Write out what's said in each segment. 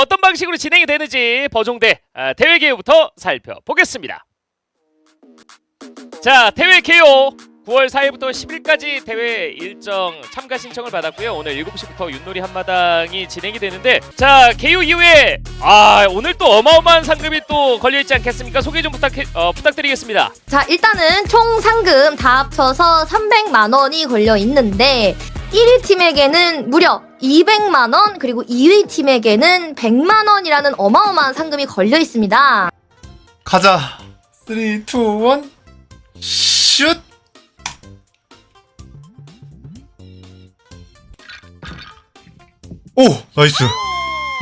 어떤 방식으로 진행이 되는지 버종대 아, 대회 개요부터 살펴보겠습니다. 자, 대회 개요 9월 4일부터 10일까지 대회 일정 참가 신청을 받았고요. 오늘 7시부터 윷놀이 한마당이 진행이 되는데 자, 개요 이후에 아, 오늘 또 어마어마한 상금이 또 걸려 있지 않겠습니까? 소개 좀 부탁 어, 부탁드리겠습니다. 자, 일단은 총 상금 다 합쳐서 300만 원이 걸려 있는데 1위 팀에게는 무려 200만 원, 그리고 2위 팀에게는 100만 원이라는 어마어마한 상금이 걸려 있습니다. 가자. 3, 2, 1, 슛! 오! 나이스!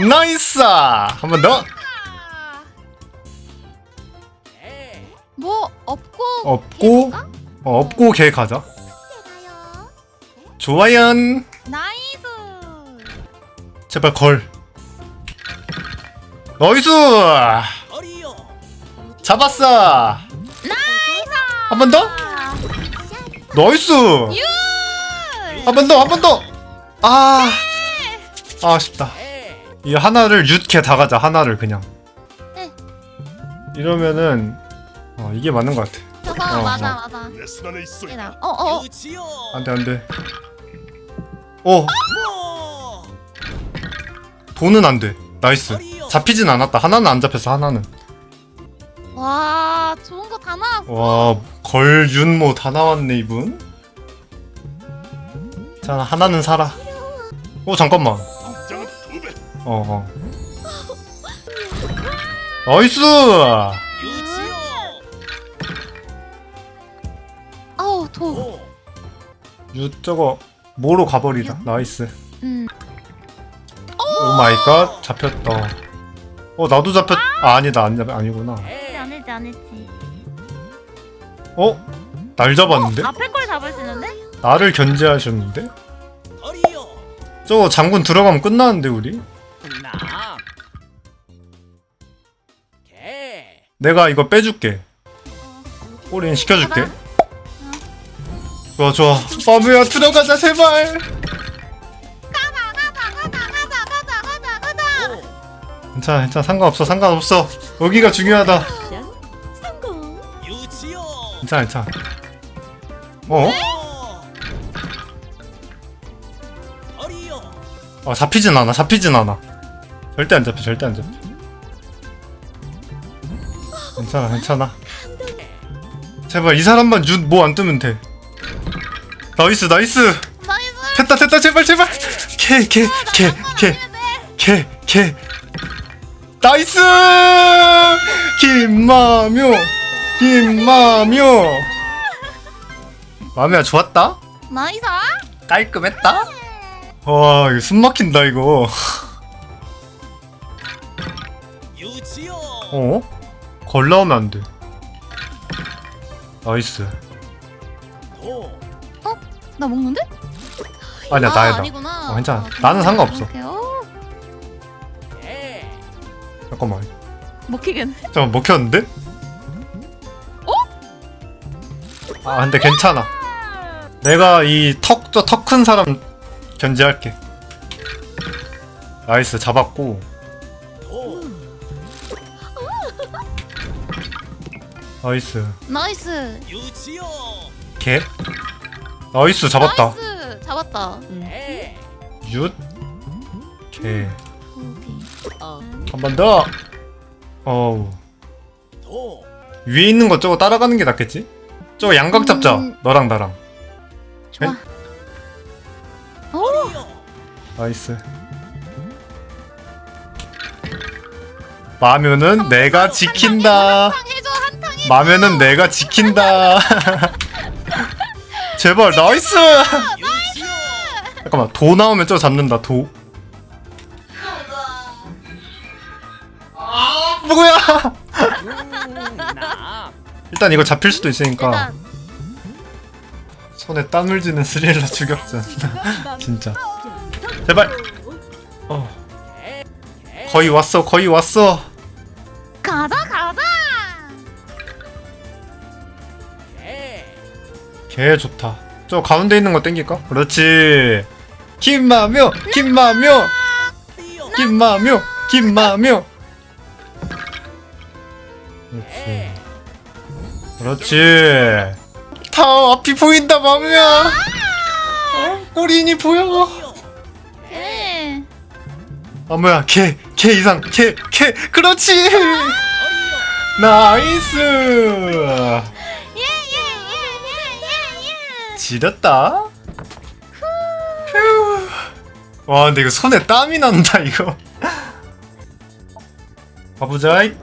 나이스! 한 번 더! 뭐 없고 없고, 어, 없고 개 가자. 좋아요. 나이스. 제발 걸. 나이스! 잡았어! 한번 더? 나이스! 한 번 더, 한 번 더! 아, 아, 아쉽다. 이 하나를 육개 다 가자, 하나를 그냥. 네. 이러면은, 어, 이게 맞는 것 같아. 저거 어, 맞아 어. 맞아. 내 손안에 있어. 얘랑 어어 안 돼, 안 돼. 오, 돈은 안 돼. 나이스. 잡히진 않았다. 하나는 안 잡혔어, 하나는. 와 좋은 거 다 나왔어. 와, 걸, 윤, 뭐다 나왔네, 이분. 자, 하나는 살아. 오, 잠깐만. 어, 어. 나이스! 아우 도. 유, 저거, 뭐로 가버리자. 나이스. 음. 오 마이 갓, 잡혔다. 어, 나도 잡혔, 아, 아니다, 아니, 아니구나. 안 했지 안 했지. 어? 날 잡았는데? 앞에 걸 잡을 수 있는데? 나를 견제하셨는데? 저거 장군 들어가면 끝나는데, 우리? 내가 이거 빼줄게. 꼬린 시켜줄게. 좋아, 좋아. 마무야, 들어가자, 제발! 가자 가자 가자 가자 가자 가자. 괜찮아, 괜찮아. 상관없어, 상관없어. 여기가 중요하다. 성공. 괜찮아, 괜찮아. 어? 아, 잡히진 않아, 잡히진 않아. 절대 안 잡혀, 절대 안 잡혀. 괜찮아, 괜찮아. 제발, 이 사람만 뭐안 뜨면 돼. 나이스, 나이스! 나이스. 됐다, 됐다, 제발, 제발! 개, 개, 개, 개, 개, 개. 나이스! 김마묘! 김마묘! 마미야, 좋았다? 나이스. 깔끔했다? 와, 이거 숨 막힌다, 이거. 어? 걸 나오면 안 돼. 나이스. 나 먹는데? 아니야, 아, 나야, 나. 아니구나. 어, 괜찮아. 아, 나는 상관없어. 오케이, 어, 잠깐만. 먹히겠네. 잠깐만, 먹혔는데? 아, 근데 괜찮아. 내가 이 턱, 저 턱 큰 사람 견제할게. 나이스, 잡았고. 나이스. 나이스. 개? 나이스, 잡았다. 나이스. 잡았다. 윷. 개. 오케이. 한 번 더. 어우. 위에 있는 거 저거 따라가는 게 낫겠지? 저거 양각 잡자. 음. 너랑 나랑. 좋아. 에? 오. 나이스. 마면은 내가 지킨다. 한탕 해줘 한탕 해줘. 마면은 내가 지킨다. 제발 나이스. 잠깐만 도 나오면 저거 잡는다 도. 아 뭐야? 일단 이거 잡힐 수도 있으니까. 손에 땀을 쥐는 스릴러 추격전 진짜. 제발. 어. 거의 왔어 거의 왔어 개 좋다 저 가운데 있는 거 땡길까? 그렇지 김마묘 김마묘 김마묘 김마묘 그렇지 그렇지 타워 앞이 보인다 마묘야 어? 꼬리인이 보여 예. 마묘야 개, 개 이상 개, 개 그렇지 나이스. 지렸다 휴. 와 근데 이거 손에 땀이 난다 이거 가보자 이.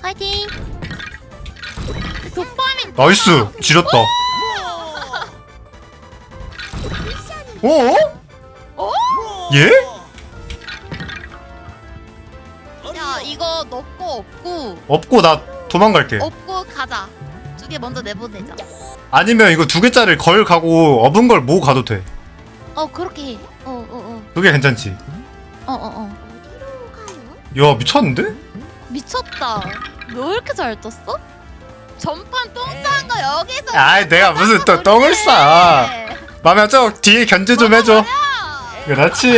파이팅. 나이스 지렸다 어? 예? 야 이거 너거 없고 없고 나 도망갈게 없고 가자. 두 개 먼저 내보내자. 아니면 이거 두 개짜리 걸 가고 업은 걸 모 가도 돼 어 그렇게 해. 어어 어. 그게 괜찮지 어 어어. 야 미쳤는데? 미쳤다. 너왜 이렇게 잘 떴어? 전판 똥싼거 여기서. 아이 내가 무슨 또 똥을 싸 마음에 저 뒤에 견제 좀 해줘 그렇지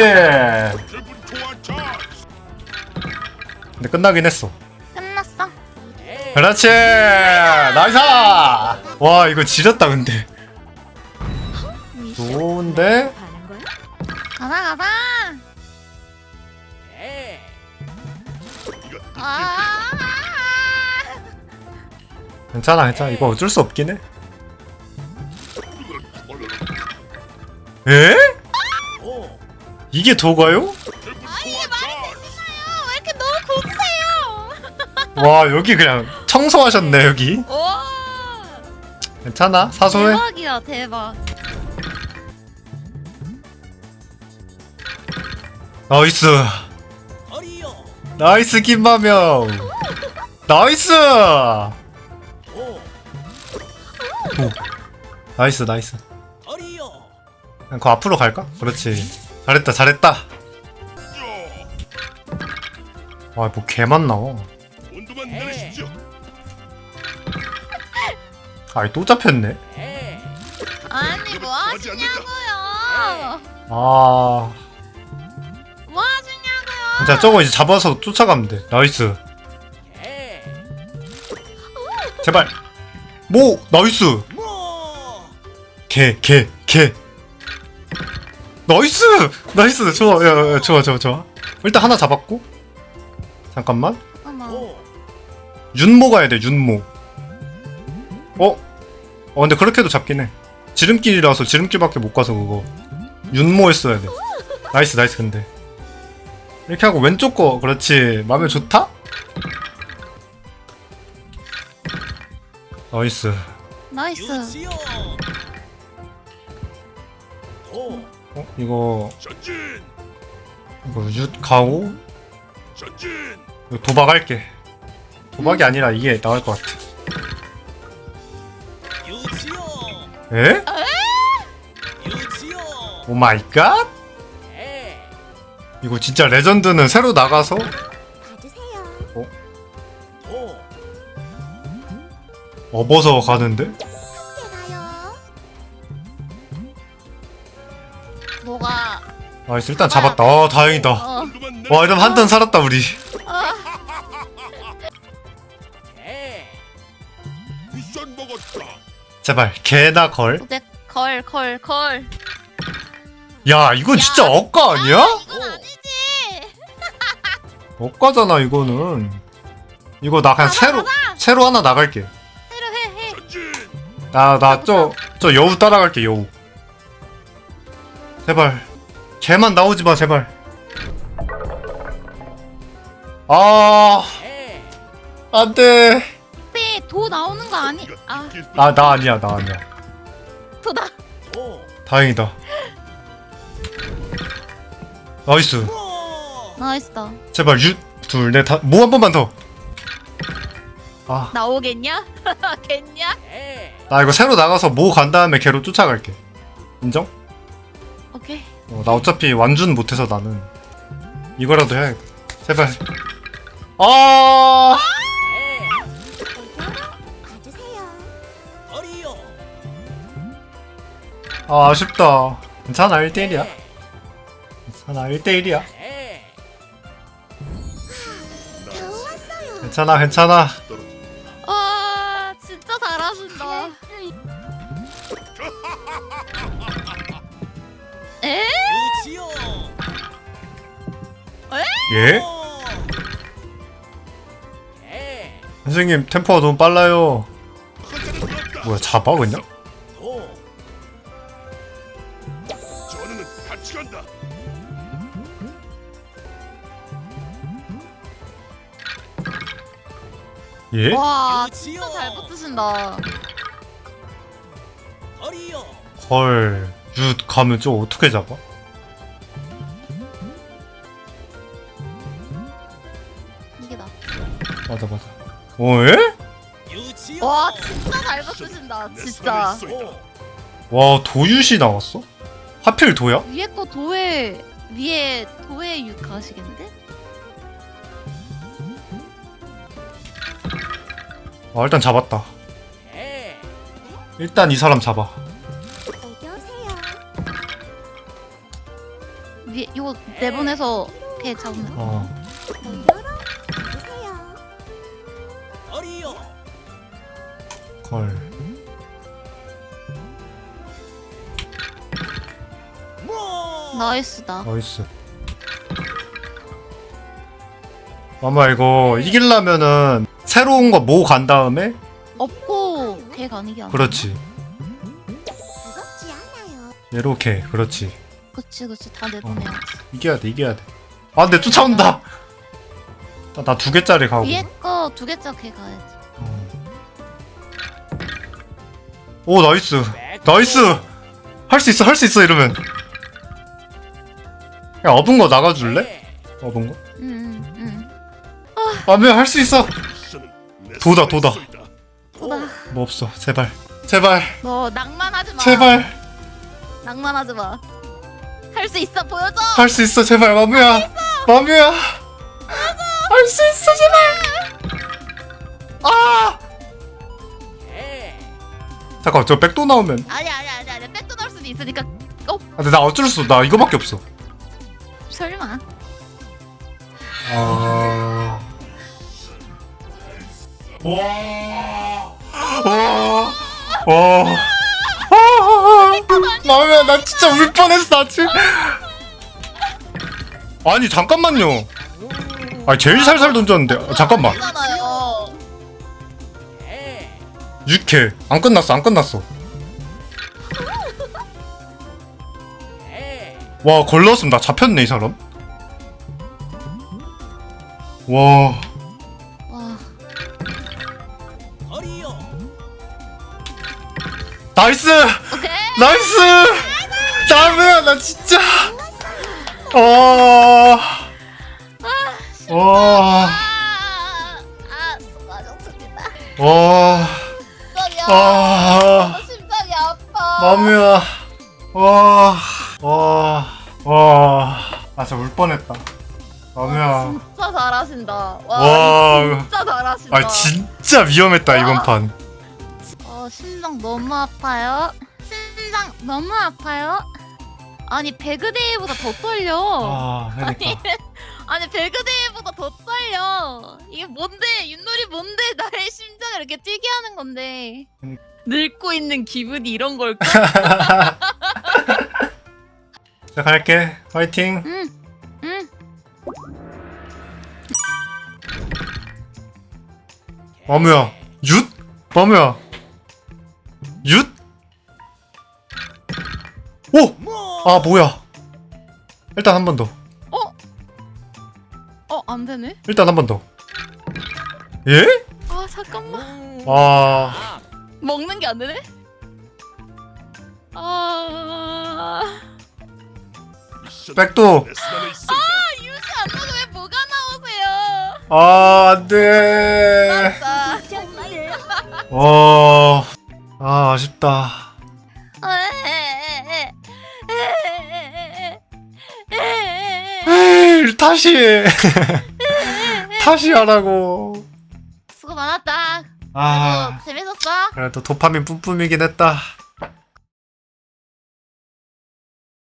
근데 끝나긴 했어 끝났어. 그렇지 나이스 와 이거 지렸다 근데 좋은데 가자 가자. 아. 괜찮아 괜찮아 이거 어쩔 수 없긴 해 에? 이게 도가요? 아 이게 말이 되시나요? 왜 이렇게 너무 고세요? 와 여기 그냥 청소하셨네 여기 와. 괜찮아? 사소해? 대박이야 대박. 나이스. 나이스 김마명. 나이스! 오. 나이스 나이스. 그냥 그 앞으로 갈까? 그렇지. 잘했다 잘했다. 와뭐 개만 나와 아이 또 잡혔네. 아니 뭐. 하시냐고요? 아. 뭐 하시냐고요? 자 저거 이제 잡아서 쫓아가면 돼. 나이스. 제발. 뭐? 나이스. 개 개 개. 나이스! 나이스! 좋아 야, 야, 좋아 좋아 좋아. 일단 하나 잡았고. 잠깐만. 어머. 윤모 가야 돼 윤모. 어? 어 근데 그렇게 해도 잡긴 해. 지름길이라서 지름길밖에 못 가서 그거. 윤모 했어야 돼. 나이스 나이스 근데. 이렇게 하고 왼쪽 거 그렇지. 마음에 좋다? 나이스. 나이스. 어? 이거. 이거 윷 전진. 이거 도박할게. 도박이 아니라 이게 나을 것 같아 에? 오 마이 갓? 이거 진짜 레전드는 새로 나가서 어? 업어서 가는데? 뭐가 나이스 일단 잡았다 아 다행이다 어. 와 이러면 한 턴 살았다 우리 미션 먹었다. 제발 개나 걸? 도대 걸걸 걸. 야 이건 진짜 야. 억가 아니야? 이건 아니지. 억가잖아 이거는 이거 나 그냥 새로 새로 하나 나갈게 새로 해 해. 전진. 나나 저 저 여우 따라갈게 여우 제발 개만 나오지 마 제발 아 안돼 빼, 도 나오는 거 아니? 아, 아 나 아니야 나 아니야 도다. 다행이다 나이스 나이스다. 제발 유둘넷다뭐 한 번만 더 아, 나오겠냐? 겠냐? 나 이거 새로 나가서 모간 다음에 걔로 쫓아갈게. 인정? 오케이. 어, 나 어차피 완준 못해서 나는 이거라도 해야겠다. 제발. 아, 아 아쉽다. 괜찮아 1대1이야. 괜찮아 1대1이야. 괜찮아 괜찮아 와 진짜 잘하신다. 에? 예? 선생님 템포가 너무 빨라요 뭐야 잡아 그냥? 예? 와 진짜 잘 붙으신다. 헐, 윷 가면 저 어떻게 잡아? 이게 나. 맞아 맞아. 어, 예? 와 진짜 잘 붙으신다. 내 진짜. 와 도윷이 나왔어? 하필 도야? 위에 거 도에 위에 도에 육 가시겠는데? 와 일단 잡았다. 일단 이 사람 잡아. 위에 이거 내보내서 걔 잡으면. 어. 헐. 나이스다. 나이스. 아마 이거 이길라면은 새로운 거모간 다음에 없고 걔 가는 게 아니야. 그렇지. 이렇게 그렇지. 그치 그치 다 내보내야지. 이겨야 돼 이겨야 돼. 아 근데 쫓아온다. 나 두 개짜리 가고. 위에 거 두 개짜 걔 가야지. 오 나이스 나이스 할 수 있어 할 수 있어 이러면 야 업은 거 나가줄래? 업은 거? 응응 응. 아면 할수 있어 미션은 내 도다, 도다. 도다. 뭐 없어. 제발. 제발. 너 낭만하지 마. 제발. 낭만하지 마. 할 수 있어 보여줘. 할 수 있어 제발. 마무야. 마무야. 할 수 있어 제발. 아! 잠깐 저 백도 나오면. 아니 아니 아니 아니. 백도 넣을 수도 있으니까. 아, 근데 나 어쩔 수 없어. 나 이거밖에 없어. 설마. 아... 와... 와... 와... 마음야 나 진짜 울 뻔했어 나 지금 아니 잠깐만요. 아니 제일 살살 던졌는데. 아, 잠깐만. 잖아요. 6회. 안 끝났어 안 끝났어. 와 걸렀으면 나 잡혔네 이 사람. 와 와. 나이스! 오케이. 나이스! 나무야 나 진짜! 어... 와... 아, 아 수고하셨습니다. 와... 심장이 아... 심장이 아파. 나무야. 와... 와... 와... 아 진짜 울 뻔했다 나무야 진짜 잘하신다. 와, 와... 진짜 잘하신다. 아 진짜 위험했다 이번 판 어, 심장 너무 아파요. 심장 너무 아파요. 아니 배그데이보다 더 떨려. 아 그러니까 아니 배그데이보다 더 떨려. 이게 뭔데 윷놀이 뭔데 나의 심장을 이렇게 뛰게 하는 건데. 음. 늙고 있는 기분이 이런 걸까? 자 갈게 화이팅 응, 응. 마무야 윷? 마무야 윷? 오! 아 뭐야 일단 한 번 더 어, 안 되네. 일단 한 번 더 예? 아 잠깐만. 아 먹는 게 안 되네. 아, 미션은 백도 아 안 돼 나. 와... 아 아쉽다 에이 다시 해 다시 하라고 수고 많았다. 아 재밌었어. 그래도 도파민 뿜뿜이긴 했다